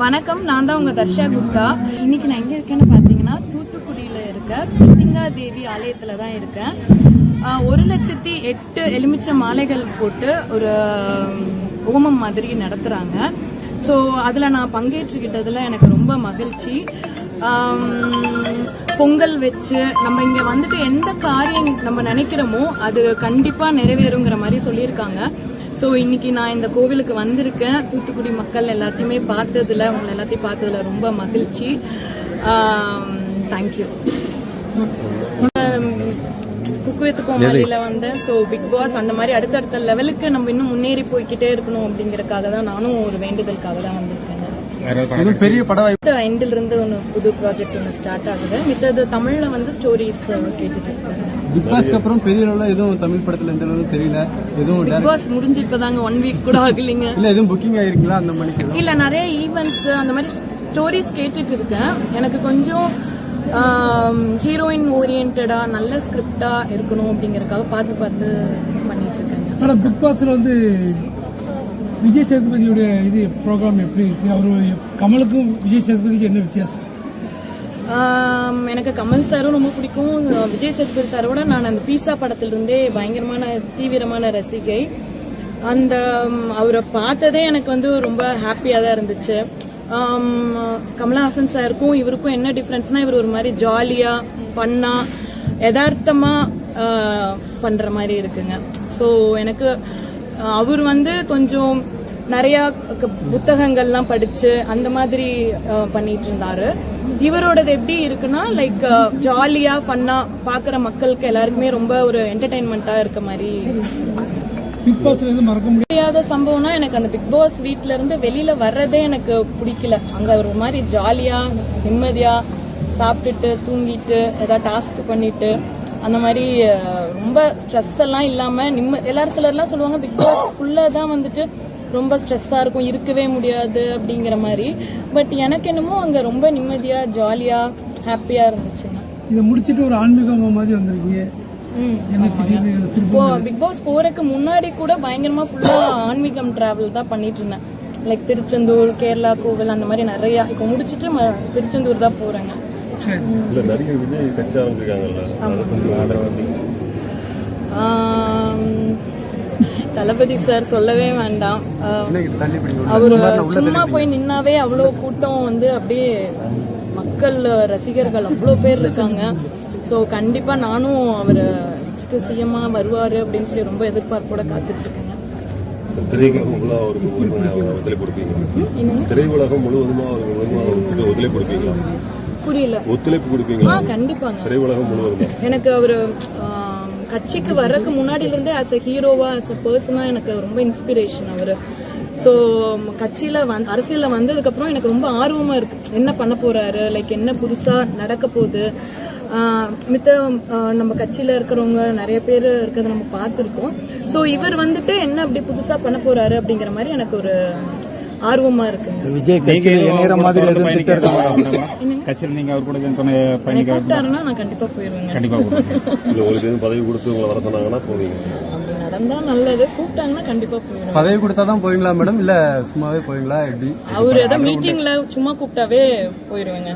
வணக்கம் நான் தான் உங்க தர்ஷா குப்தா. இன்னைக்கு நான் எங்க இருக்கேன்னு பாத்தீங்கன்னா தூத்துக்குடியில இருக்க பிட்டிங்கா தேவி ஆலயத்துல தான் இருக்கேன். ஒரு லட்சத்தி எட்டு எலுமிச்சை மாலைகள் போட்டு ஒரு ஹோமம் மாதிரி நடத்துறாங்க. ஸோ அதில் நான் பங்கேற்றுக்கிட்டதில் எனக்கு ரொம்ப மகிழ்ச்சி. பொங்கல் வச்சு நம்ம இங்கே வந்துட்டு எந்த காரியம் நம்ம நினைக்கிறோமோ அது கண்டிப்பாக நிறைவேறுங்கிற மாதிரி சொல்லியிருக்காங்க. ஸோ இன்னைக்கு நான் இந்த கோவிலுக்கு வந்திருக்கேன். தூத்துக்குடி மக்கள் எல்லாத்தையுமே பார்த்ததுல உங்களை எல்லாத்தையும் பார்த்ததுல ரொம்ப மகிழ்ச்சி. தேங்க்யூ குக்குவித்து கோமாளியில வந்து ஸோ பிக் பாஸ் அந்த மாதிரி அடுத்தடுத்த லெவலுக்கு நம்ம இன்னும் முன்னேறி போய்க்கிட்டே இருக்கணும் அப்படிங்கறதுக்காக தான் நானும் ஒரு வேண்டுதலுக்காக தான் வந்திருக்கேன். இது பெரிய பட வாய்ப்பு எண்டில் இருந்து ஒன்று புது ப்ராஜெக்ட் ஒன்று ஸ்டார்ட் ஆகுது. மித்தது தமிழ்ல வந்து ஸ்டோரிஸ் கேட்டுட்டு இருக்காங்க பிக் பாஸ்க்கு அப்புறம் பெரிய அளவுல எதுவும் தமிழ் படத்துல எந்த அளவுக்கு தெரியல? எதுவும் பிக் பாஸ் முடிஞ்சு இப்பதாங்க ஒன் வீக் கூட ஆகலைங்க. இல்ல எதுவும் புக்கிங் ஆயிருக்கீங்களா அந்த மணிக்கு? இல்ல நிறைய ஈவெண்ட்ஸ் அந்த மாதிரி ஸ்டோரிஸ் கேட்டுட்டு இருக்கேன். எனக்கு கொஞ்சம் ஹீரோயின் ஓரியன்டா நல்ல ஸ்கிரிப்டா இருக்கணும் அப்படிங்கறதுக்காக பார்த்து பார்த்து பண்ணிட்டு இருக்கேங்க. மேடம் பிக் பாஸ்ல வந்து விஜய் சேதுபதியுடைய இது ப்ரோக்ராம் எப்படி இருக்கு? அவரு கமலுக்கும் விஜய் சேதுபதிக்கு என்ன வித்தியாசம்? எனக்கு கமல் சாரும் ரொம்ப பிடிக்கும். விஜய் சேதுபதி சாரோட நான் அந்த பீஸா படத்திலிருந்தே பயங்கரமான தீவிரமான ரசிகை. அந்த அவரை பார்த்ததே எனக்கு வந்து ரொம்ப ஹாப்பியாக தான் இருந்துச்சு. Um, கமலஹாசன் சாருக்கும் இவருக்கும் என்ன டிஃப்ரென்ஸ்னா இவர் ஒரு மாதிரி ஜாலியாக பண்ணா யதார்த்தமா uh, பண்ற மாதிரி இருக்குங்க. ஸோ எனக்கு uh, அவர் வந்து கொஞ்சம் நிறைய க- புத்தகங்கள்லாம் படிச்சு அந்த மாதிரி uh, பண்ணிட்டு இருந்தாரு இவரோடது எப்படி இருக்குன்னா லைக் ஜாலியா ஃபன்னா பாக்குற மக்களுக்கு எல்லாருக்குமே ரொம்ப ஒரு என்டர்டைன்மெண்டா இருக்க மாதிரி முடியாது. சம்பவம்னா எனக்கு அந்த பிக் பாஸ் வீட்ல இருந்து வெளியில வர்றதே எனக்கு பிடிக்கல. அங்க ஒரு மாதிரி ஜாலியா நிம்மதியா சாப்பிட்டுட்டு தூங்கிட்டு ஏதாவது டாஸ்க் பண்ணிட்டு அந்த மாதிரி ரொம்ப ஸ்ட்ரெஸ் எல்லாம் இல்லாம நிம்ம எல்லாரும் சிலர்லாம் சொல்லுவாங்க பிக் பாஸ் தான் வந்துட்டு ரொம்ப ஸ்ட்ரெஸ்ஸா இருக்கும் இருக்கவே முடியாது அப்படிங்கிற மாதிரி. பட் எனக்கு என்னமோ அங்க ரொம்ப நிம்மதியா ஜாலியா ஹாப்பியா இருந்துச்சுங்க. இதை முடிச்சிட்டு ஒரு ஆன்மீகமா மாதிரி வந்திருக்கீங்க. பிக் பாஸ் போறதுக்கு முன்னாடி கூட பயங்கரமா ஃபுல்லா ஆன்மீகம் டிராவல் தான் பண்ணிட்டு இருந்தேன் லைக் திருச்செந்தூர் கேரளா கோவில் அந்த மாதிரி நிறைய. இப்போ முடிச்சிட்டு ம- திருச்செந்தூர் தான் போறேங்க. தளபதி சார் சொல்லவே வேண்டாம். அவரு சும்மா போய் நின்னாவே அவ்வளோ கூட்டம் வந்து அப்படியே மக்கள் ரசிகர்கள் அவ்வளோ பேர் இருக்காங்க. ஸோ கண்டிப்பா நானும் அவர் நெக்ஸ்ட் சிஎம்மா வருவாரு அப்படின்னு சொல்லி ரொம்ப எதிர்பார்ப்போட காத்துட்டு இருக்கேங்க திரையுலகம் முழுவதும் ஒத்துழைப்பு கொடுப்பீங்களா? புரியல. ஒத்துழைப்பு ஆ கொடுப்பீங்களா கண்டிப்பாங்க. திரையுலகம் முழுவதுமா? எனக்கு அவர் கட்சிக்கு வர்றதுக்கு முன்னாடில இருந்தே ஆஸ் அ ஹீரோவா ஆஸ் அ பர்சனா எனக்கு ரொம்ப இன்ஸ்பிரேஷன் அவர். ஸோ கட்சியில வந்து அரசியல்ல வந்ததுக்கு அப்புறம் எனக்கு ரொம்ப ஆர்வமா இருக்கு. என்ன பண்ண போறாரு? லைக் என்ன புதுசா நடக்க போகுது? மித்த ஆஹ் நம்ம கட்சியில இருக்கிறவங்க நிறைய பேர் இருக்கிறத நம்ம பார்த்துருக்கோம். ஸோ இவர் வந்துட்டு என்ன அப்படி புதுசா பண்ண போறாரு அப்படிங்கிற மாதிரி எனக்கு ஒரு ஆர்வமா இருக்குங்க விஜய் கட்சியில மாதிரி இருக்கா நீங்க அவர் கூட துணை என்னை பயணிக்க கூப்பிட்டாருன்னா நான் கண்டிப்பா போயிருவேங்க. கண்டிப்பா. இல்ல உங்களுக்கு எதுவும் பதவி கொடுத்து உங்களை வர சொன்னாங்கன்னா போவீங்க. நடந்தா நல்லது. கூப்பிட்டாங்கன்னா கண்டிப்பா போயிடுவேன் பதவி கொடுத்தா தான் போவீங்களா மேடம்? இல்ல சும்மாவே போவீங்களா? எப்படி? அவர் ஏதோ மீட்டிங்ல சும்மா கூப்பிட்டாவே போயிடுவேங்க